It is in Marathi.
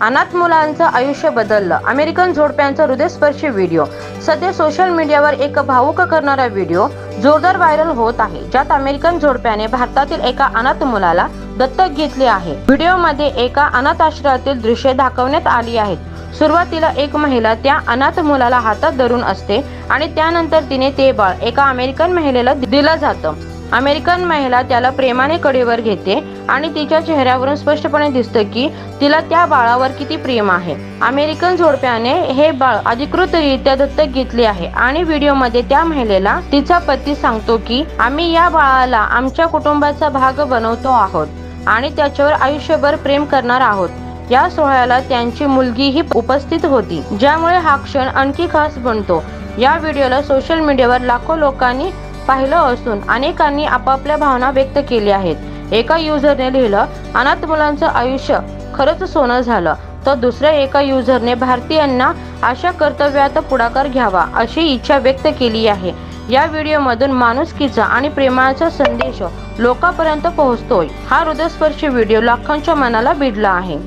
अनाथ मुलांचं आयुष्य बदललं. अमेरिकन जोडप्यांचा हृदयस्पर्शी व्हिडिओ. सध्या सोशल मीडियावर एक भावुक करणारा व्हिडिओ जोरदार व्हायरल होत आहे. ज्यात अमेरिकन जोडप्याने भारतातील एका अनाथ मुलाला दत्तक घेतले आहे. व्हिडिओमध्ये एका अनाथ आश्रयातील दृश्ये दाखवण्यात आली आहेत. सुरुवातीला एक महिला त्या अनाथ मुलाला हातात धरून असते आणि त्यानंतर तिने ते बाळ एका अमेरिकन महिलेला दिलं जातं. अमेरिकन महिला त्याला प्रेमाने कडेवर घेते आणि तिच्या चेहऱ्यावरून स्पष्टपणे दिसतं की तिला त्या बाळावर किती प्रेम आहे. अमेरिकन जोडप्याने हे बाळ अधिकृतरित्या दत्तक घेतले आहे आणि व्हिडिओमध्ये त्या महिलेला तिचा पती सांगतो की आम्ही या बाळाला आमच्या कुटुंबाचा भाग बनवतो आहोत आणि त्याच्यावर आयुष्यभर प्रेम करणार आहोत. या सोहळ्याला त्यांची मुलगीही उपस्थित होती ज्यामुळे हा क्षण आणखी खास बनतो. या व्हिडिओला सोशल मीडियावर लाखो लोकांनी पाहिलं असून अनेकांनी आपापल्या भावना व्यक्त केल्या आहेत. एका युजरने लिहिलं अनाथ मुलांचं आयुष्य खरंच सोनं झालं तर दुसऱ्या एका युजरने भारतीयांना अशा कर्तव्यात पुढाकार घ्यावा अशी इच्छा व्यक्त केली आहे. या व्हिडिओमधून माणुसकीचा आणि प्रेमाचा संदेश लोकांपर्यंत पोहोचतोय. हा हृदयस्पर्शी व्हिडिओ लाखांच्या मनाला भिडला आहे.